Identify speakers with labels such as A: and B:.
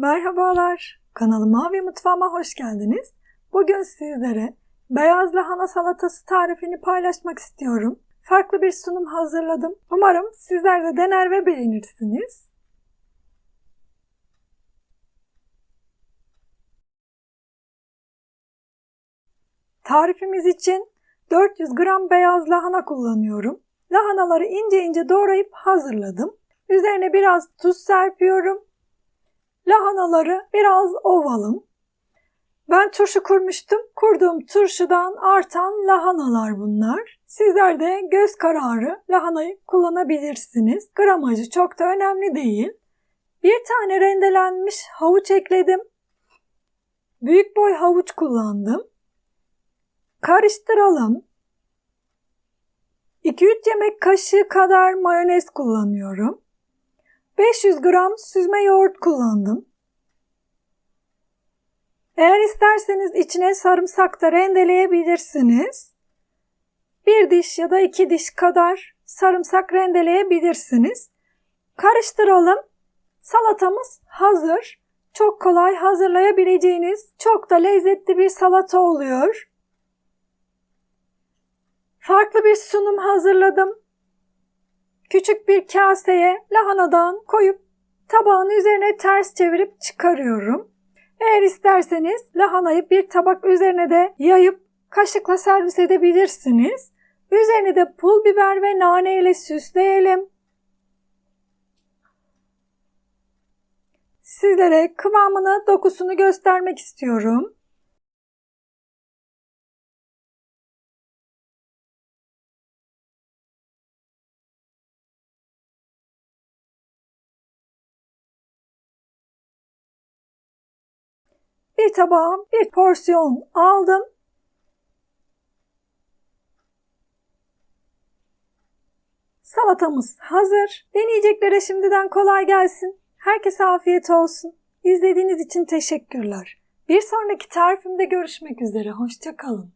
A: Merhabalar, kanalıma ve mutfağıma hoş geldiniz. Bugün sizlere beyaz lahana salatası tarifini paylaşmak istiyorum. Farklı bir sunum hazırladım. Umarım sizler de dener ve beğenirsiniz. Tarifimiz için 400 gram beyaz lahana kullanıyorum. Lahanaları ince ince doğrayıp hazırladım. Üzerine biraz tuz serpiyorum. Lahanaları biraz ovalım. Ben turşu kurmuştum. Kurduğum turşudan artan lahanalar bunlar. Sizler de göz kararı lahanayı kullanabilirsiniz. Gramajı çok da önemli değil. Bir tane rendelenmiş havuç ekledim. Büyük boy havuç kullandım. Karıştıralım. 2-3 yemek kaşığı kadar mayonez kullanıyorum. 500 gram süzme yoğurt kullandım. Eğer isterseniz içine sarımsak da rendeleyebilirsiniz. Bir diş ya da iki diş kadar sarımsak rendeleyebilirsiniz. Karıştıralım. Salatamız hazır. Çok kolay hazırlayabileceğiniz çok da lezzetli bir salata oluyor. Farklı bir sunum hazırladım. Küçük bir kaseye lahanadan koyup tabağın üzerine ters çevirip çıkarıyorum. Eğer isterseniz lahanayı bir tabak üzerine de yayıp kaşıkla servis edebilirsiniz. Üzerine de pul biber ve nane ile süsleyelim. Sizlere kıvamını, dokusunu göstermek istiyorum. Bir tabağa bir porsiyon aldım. Salatamız hazır. Deneyeceklere şimdiden kolay gelsin. Herkese afiyet olsun. İzlediğiniz için teşekkürler. Bir sonraki tarifimde görüşmek üzere. Hoşçakalın.